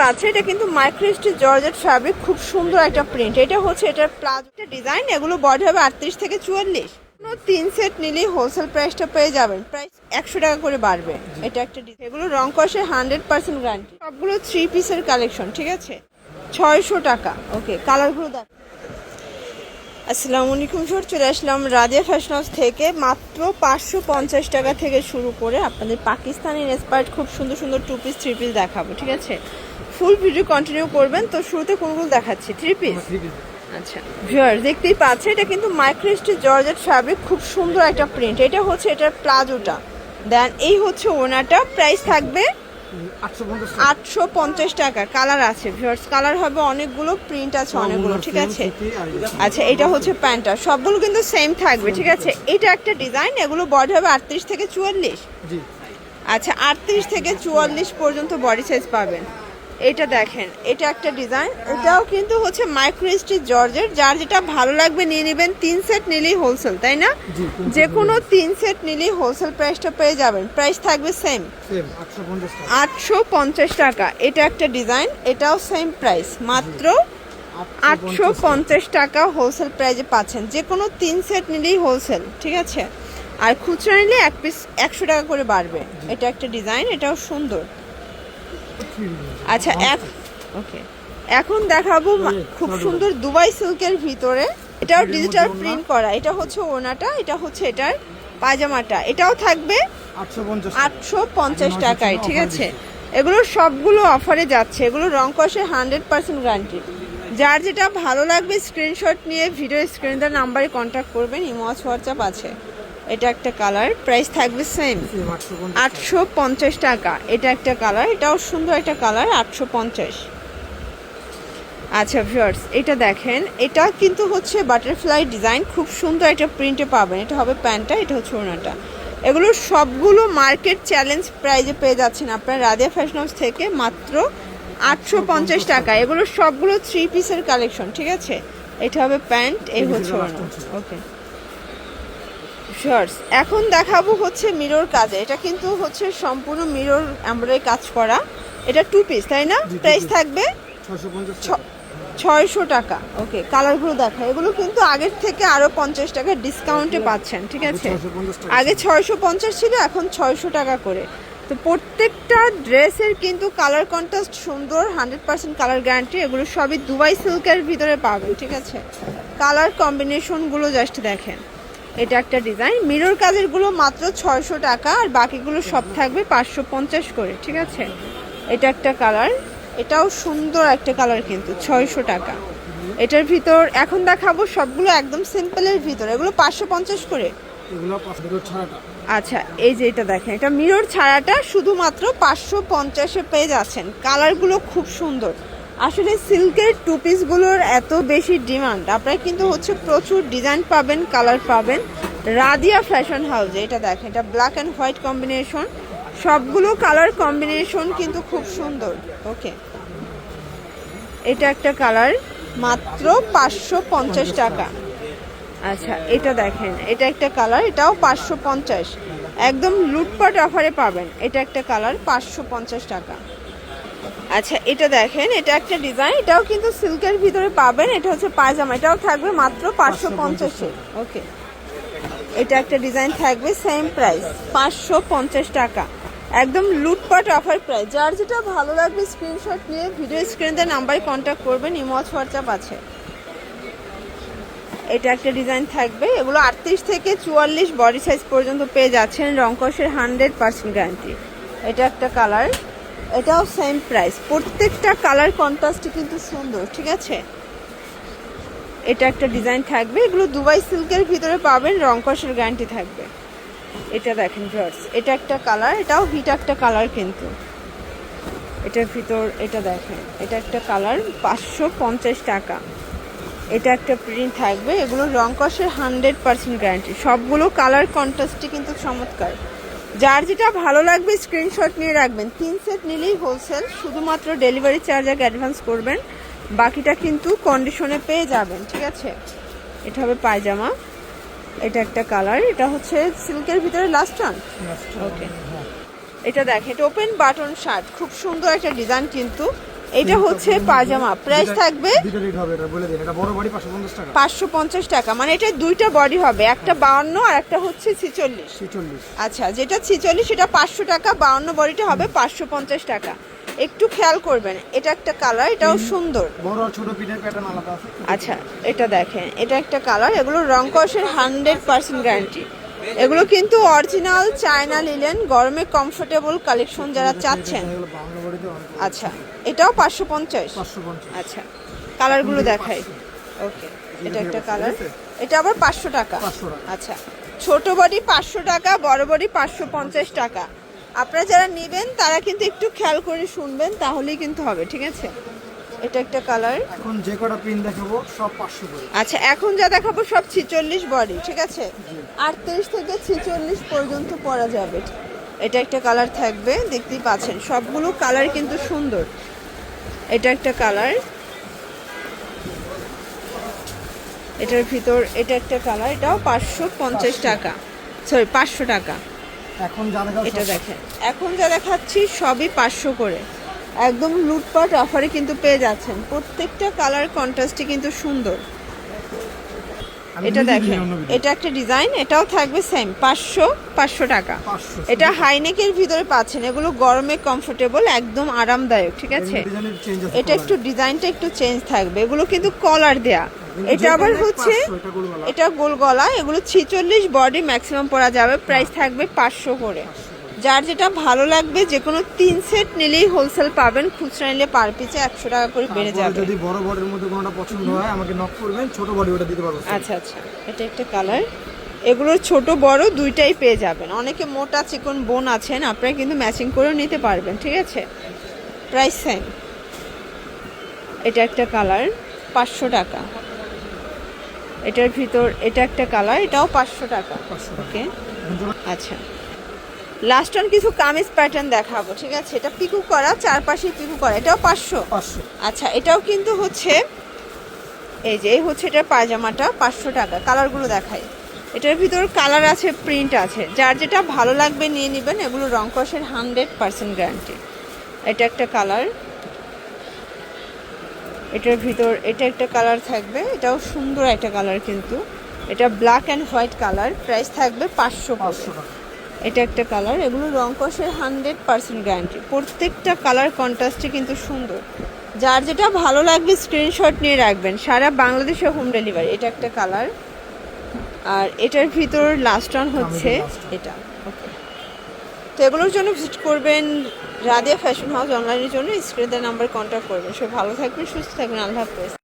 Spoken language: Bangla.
পাচ্ছেন এটা কিন্তু মাইক্রোস্টিচ জর্জেট ফ্যাব্রিক খুব সুন্দর একটা প্রিন্ট এটা হচ্ছে এটার প্লাজোটা ডিজাইন এগুলো বড হবে আটত্রিশ থেকে চুয়াল্লিশ। তিন সেট নিলেই হোলসেল প্রাইসটা পেয়ে যাবেন। প্রাইস একশো টাকা করে বাড়বে। এটা একটা ডিজাইন এগুলো রং কষে হান্ড্রেড পার্সেন্ট গ্যারান্টি সবগুলো থ্রি পিসের কালেকশন ঠিক আছে? ছয়শো টাকা। ওকে কালারগুলো দেখ। আসসালামু আলাইকুম স্যার চলে আসলাম রাজিয়া ফ্যাশন হাউস থেকে। মাত্র পাঁচশো পঞ্চাশ টাকা থেকে শুরু করে আপনাদের পাকিস্তানি ইন্সপায়ার্ড খুব সুন্দর সুন্দর টু পিস থ্রি পিস দেখাবো ঠিক আছে? ফুল ভিডিও কন্টিনিউ করবেন তো শুরুতে কোনগুলো দেখাচ্ছি? থ্রি পিস আচ্ছা ভিউয়ার দেখতেই পাচ্ছে এটা কিন্তু মাইক্রোস্টিচ জর্জেট ফ্যাব্রিক খুব সুন্দর একটা প্রিন্ট এটা হচ্ছে এটার প্লাজোটা। দেন এই হচ্ছে ওনাটা প্রাইস থাকবে আটশো পঞ্চাশ টাকা। কালার আছে ভিউয়ার্স কালার হবে অনেকগুলো প্রিন্ট আছে অনেকগুলো ঠিক আছে? আচ্ছা এটা হচ্ছে প্যান্টটা। সবগুলো কিন্তু সেম থাকবে ঠিক আছে? এটা একটা ডিজাইন এগুলো বডি হবে আটত্রিশ থেকে চুয়াল্লিশ। জি। আচ্ছা আটত্রিশ থেকে চুয়াল্লিশ পর্যন্ত বডি সাইজ পাবেন। এটা দেখেন এটা একটা ডিজাইন। এটাও কিন্তু হচ্ছে মাইক্রোস্টিচ জর্জের যার যেটা ভালো লাগবে নিয়ে নেবেন। তিন সেট নিলেই হোলসেল তাই না? যে কোনো তিন সেট নিলেই হোলসেল প্রাইসটা পেয়ে যাবেন। প্রাইস থাকবে সেম সেম আটশো পঞ্চাশ টাকা। আটশো পঞ্চাশ টাকা। এটা একটা ডিজাইন এটাও সেম প্রাইস মাত্র আটশো পঞ্চাশ টাকা হোলসেল প্রাইজে পাচ্ছেন। যে কোনো তিন সেট নিলেই হোলসেল ঠিক আছে? আর খুচরা নিলে এক পিস একশো টাকা করে বাড়বে। এটা একটা ডিজাইন এটাও সুন্দর। আচ্ছা এক ওকে এখন দেখাবো খুব সুন্দর দুবাই সিল্কের ভিতরে। এটাও ডিজিটাল প্রিন্ট করা। এটা হচ্ছে ওনাটা এটা হচ্ছে এটার পাজামাটা এটাও থাকবে আটশো পঞ্চাশ টাকায় ঠিক আছে? এগুলো সবগুলো অফারে যাচ্ছে। এগুলো রং কষে হান্ড্রেড পার্সেন্ট গ্যারান্টি যার যেটা ভালো লাগবে স্ক্রিনশট নিয়ে ভিডিও স্ক্রিনের নাম্বারে কন্ট্যাক্ট করবেন। ইমোয়াজ হোয়াটসঅ্যাপ আছে। এটা একটা কালার প্রাইস থাকবে সেম আটশো পঞ্চাশ টাকা এটা একটা কালার এটাও সুন্দর একটা কালার আটশো পঞ্চাশ। আচ্ছা ভিউয়ার্স এটা দেখেন এটা কিন্তু হচ্ছে বাটারফ্লাই ডিজাইন খুব সুন্দর একটা প্রিন্টে পাবেন। এটা হবে প্যান্টটা এটা হচ্ছে ওনাটা এগুলো সবগুলো মার্কেট চ্যালেঞ্জ প্রাইজে পেয়ে যাচ্ছেন আপনার রাধিয়া ফ্যাশন হাউস থেকে মাত্র আটশো পঞ্চাশ টাকা। এগুলো সবগুলো থ্রি পিসের কালেকশন ঠিক আছে? এটা হবে প্যান্ট এই হচ্ছে ওকে শর্টস এখন দেখাবো হচ্ছে মিরর কাজে। এটা কিন্তু হচ্ছে সম্পূর্ণ মিরর এমব্রয়ডারি কাজ করা। এটা টু পিস তাই না? প্রাইস থাকবে ছয়শো টাকা। ওকে কালারগুলো দেখা। এগুলো কিন্তু আগের থেকে আরও পঞ্চাশ টাকা ডিসকাউন্টে পাচ্ছেন ঠিক আছে? আগে ছয়শো পঞ্চাশ ছিল এখন ছয়শো টাকা করে। তো প্রত্যেকটা ড্রেসের কিন্তু কালার কন্ট্রাস্ট সুন্দর হান্ড্রেড পার্সেন্ট কালার গ্যারান্টি এগুলো সবই দুবাই সিল্কের ভিতরে পাবেন ঠিক আছে? কালার কম্বিনেশনগুলো জাস্ট দেখেন। এটা একটা ডিজাইন। মিরর কাজেরগুলো মাত্র ছয়শো টাকা আর বাকিগুলো সব থাকবে পাঁচশো পঞ্চাশ করে ঠিক আছে? এটা একটা কালার। এটাও সুন্দর একটা কালার কিন্তু ছয়শো টাকা। এটার ভিতর এখন দেখাবো সবগুলো একদম সিম্পলের ভিতর। এগুলো পাঁচশো পঞ্চাশ করে। আচ্ছা এই যে এটা দেখেন এটা মিরর ছাড়াটা শুধুমাত্র পাঁচশো পঞ্চাশে পেয়ে যাচ্ছেন। কালারগুলো খুব সুন্দর। আসলে সিল্কের টু পিসগুলোর এত বেশি ডিমান্ড আপনারা কিন্তু হচ্ছে প্রচুর ডিজাইন পাবেন কালার পাবেন। রাদিয়া ফ্যাশন হাউসে এটা দেখেন, এটা ব্ল্যাক অ্যান্ড হোয়াইট কম্বিনেশন সবগুলো কালার কম্বিনেশন কিন্তু খুব সুন্দর। ওকে এটা একটা কালার মাত্র পাঁচশো পঞ্চাশ টাকা। আচ্ছা এটা দেখেন, এটা একটা কালার এটাও পাঁচশো পঞ্চাশ। একদম লুটপাট অফারে পাবেন। এটা একটা কালার পাঁচশো পঞ্চাশ টাকা। আচ্ছা এটা দেখেন, এটা একটা ডিজাইন এটাও কিন্তু সিল্কের ভিতরে পাবেন, এটা হচ্ছে পায়জামা, এটাও থাকবে মাত্র পাঁচশো পঞ্চাশে ওকে। এটা একটা ডিজাইন থাকবে সেম প্রাইস পাঁচশো পঞ্চাশ টাকা। একদম লুটপাট অফার প্রাইস যার যেটা ভালো লাগবে স্ক্রিনশট নিয়ে ভিডিও স্ক্রিনের নাম্বারে কন্ট্যাক্ট করবেন ইমোজ হোয়াটসঅ্যাপ আছে। এটা একটা ডিজাইন থাকবে, এগুলো আটত্রিশ থেকে চুয়াল্লিশ বডি সাইজ পর্যন্ত পেয়ে যাচ্ছেন রংকসের হান্ড্রেড পার্সেন্ট গ্যারান্টি এটা একটা কালার এটাও সেম প্রাইস প্রত্যেকটা কালার কন্ট্রাস্ট কিন্তু সুন্দর, ঠিক আছে? এটা একটা ডিজাইন থাকবে। এগুলো দুবাই সিল্কের ভিতরে পাবেন রংকসের গ্যারান্টি থাকবে। এটা দেখেন ভিউয়ার্স এটা একটা কালার এটাও হিট একটা কালার কিন্তু। এটার ভিতর, এটা দেখেন, এটা একটা কালার পাঁচশো পঞ্চাশ টাকা। এটা একটা প্রিন্ট থাকবে, এগুলো রং কষের হান্ড্রেড পার্সেন্ট গ্যারান্টি সবগুলো কালার কন্ট্রাস্টই কিন্তু চমৎকার। যার যেটা ভালো লাগবে স্ক্রিনশট নিয়ে রাখবেন। তিন সেট নিলেই হোলসেল শুধুমাত্র ডেলিভারি চার্জ আগে অ্যাডভান্স করবেন। বাকিটা কিন্তু কন্ডিশনে পেয়ে যাবেন ঠিক আছে? এটা হবে পায়জামা। এটা একটা কালার এটা হচ্ছে সিল্কের ভিতরে লাস্ট ওয়ান ওকে এটা দেখ এটা ওপেন বাটন শার্ট খুব সুন্দর একটা ডিজাইন কিন্তু। এটা হচ্ছে পাজামা প্রাইস থাকবে পাঁচশো পঞ্চাশ টাকা। মানে এটা দুইটা বডি হবে একটা বাউন্ন আর একটা হচ্ছে ছিচল্লিশ। আচ্ছা যেটা ছিচল্লিশ সেটা পাঁচশো টাকা বাউন্ন বডিটা হবে পাঁচশো পঞ্চাশ টাকা। একটু খেয়াল করবেন এটা একটা কালার এটাও সুন্দর। বড় ছোট পিনের প্যাটার্ন আলাদা আছে। আচ্ছা এটা দেখেন এটা একটা কালার এগুলো রং কষের হান্ড্রেড পার্সেন্ট গ্যারান্টি এগুলো কিন্তু অরিজিনাল চায়না লিলেন গরমে কমফোর্টেবল কালেকশন যারা চাচ্ছেন। আচ্ছা এটাও পাঁচশো পঞ্চাশ? আচ্ছা কালারগুলো দেখাই। ওকে এটা একটা কালার এটা আবার পাঁচশো টাকা। আচ্ছা ছোট বডি পাঁচশো টাকা বড় বডি পাঁচশো পঞ্চাশ টাকা। আপনারা যারা নেবেন তারা কিন্তু একটু খেয়াল করে শুনবেন তাহলেই কিন্তু হবে ঠিক আছে? এটা একটা কালার এখন যে কটা পিন দেখাবো সব পাঁচশো করে। আচ্ছা এখন যা দেখাবো সব ছিচল্লিশ বডি ঠিক আছে? আটত্রিশ থেকে ছিচল্লিশ পর্যন্ত পরা যাবে। এটা একটা কালার থাকবে দেখতেই পাচ্ছেন। সবগুলো কালার কিন্তু সুন্দর। এটা একটা কালার এটার ভিতর এটা একটা কালার এটাও পাঁচশো পঞ্চাশ টাকা। সরি পাঁচশো টাকা। এখন এটা দেখেন। এখন যা দেখাচ্ছি সবই পাঁচশো করে। একদম লুটপাট অফারে কিন্তু পেয়ে যাচ্ছেন। প্রত্যেকটা কালার কন্ট্রাস্টই কিন্তু সুন্দর। এটা দেখেন। এটা একটা ডিজাইন এটাও থাকবে সেম পাঁচশো পাঁচশো টাকা। এটা হাইনেকের ভিতরে পাচ্ছেন এগুলো গরমে কমফোর্টেবল একদম আরামদায়ক ঠিক আছে? এটা একটু ডিজাইনটা একটু চেঞ্জ থাকবে এগুলো কিন্তু কলার দেয়া। এটা আবার হচ্ছে এটা গোল গলা। এগুলো ছিচল্লিশ বডি ম্যাক্সিমাম পরা যাবে প্রাইস থাকবে পাঁচশো করে। যার যেটা ভালো লাগবে যে কোনো তিন সেট নিলেই হোলসেল পাবেন খুচরা নিলে পার পিছে একশো টাকা করে বেড়ে যাবে। যদি বড় বডির মধ্যে কোনোটা পছন্দ হয় আমাকে নক করবেন ছোট বডি ওটা দিতে পারব। আচ্ছা আচ্ছা এটা একটা কালার এগুলোর ছোট বড় দুইটাই পেয়ে যাবেন। অনেকে মোটা চিকন বোন আছেন আপনারা কিন্তু ম্যাচিং করেও নিতে পারবেন ঠিক আছে? প্রাইস সেম এটা একটা কালার পাঁচশো টাকা। এটার ভিতর এটা একটা কালার এটাও পাঁচশো টাকা। ওকে আচ্ছা। লাস্ট অন কিছু কামিজ প্যাটার্ন দেখাবো ঠিক আছে? এটা পিকু করা চারপাশে পিকু করা এটাও পাঁচশো? আচ্ছা এটাও কিন্তু হচ্ছে এই যে এই হচ্ছে এটার পায়জামাটা পাঁচশো টাকা কালারগুলো দেখাই। এটার ভিতর কালার আছে প্রিন্ট আছে। যার যেটা ভালো লাগবে নিয়ে নেবেন এগুলো রং কষের হান্ড্রেড পার্সেন্ট গ্যারান্টি এটা একটা কালার এটার ভিতর এটা একটা কালার থাকবে এটাও সুন্দর একটা কালার কিন্তু। এটা black and white colour price থাকবে পাঁচশো। পাঁচশো টাকা। এটা একটা কালার এগুলো রং কষের হান্ড্রেড পার্সেন্ট গ্যারান্টি প্রত্যেকটা কালার কন্ট্রাস্টে কিন্তু সুন্দর। যার যেটা ভালো লাগবে স্ক্রিনশট নিয়ে রাখবেন। সারা বাংলাদেশে হোম ডেলিভারি এটা একটা কালার আর এটার ভিতর লাস্ট অন হচ্ছে এটা ওকে তো এগুলোর জন্য ভিজিট করবেন রাদিয়া ফ্যাশন হাউস অনলাইনের জন্য। স্ক্রিনের নাম্বার কন্ট্যাক্ট করবেন। সব ভালো থাকবেন সুস্থ থাকবেন। আল্লাহ হাফেজ।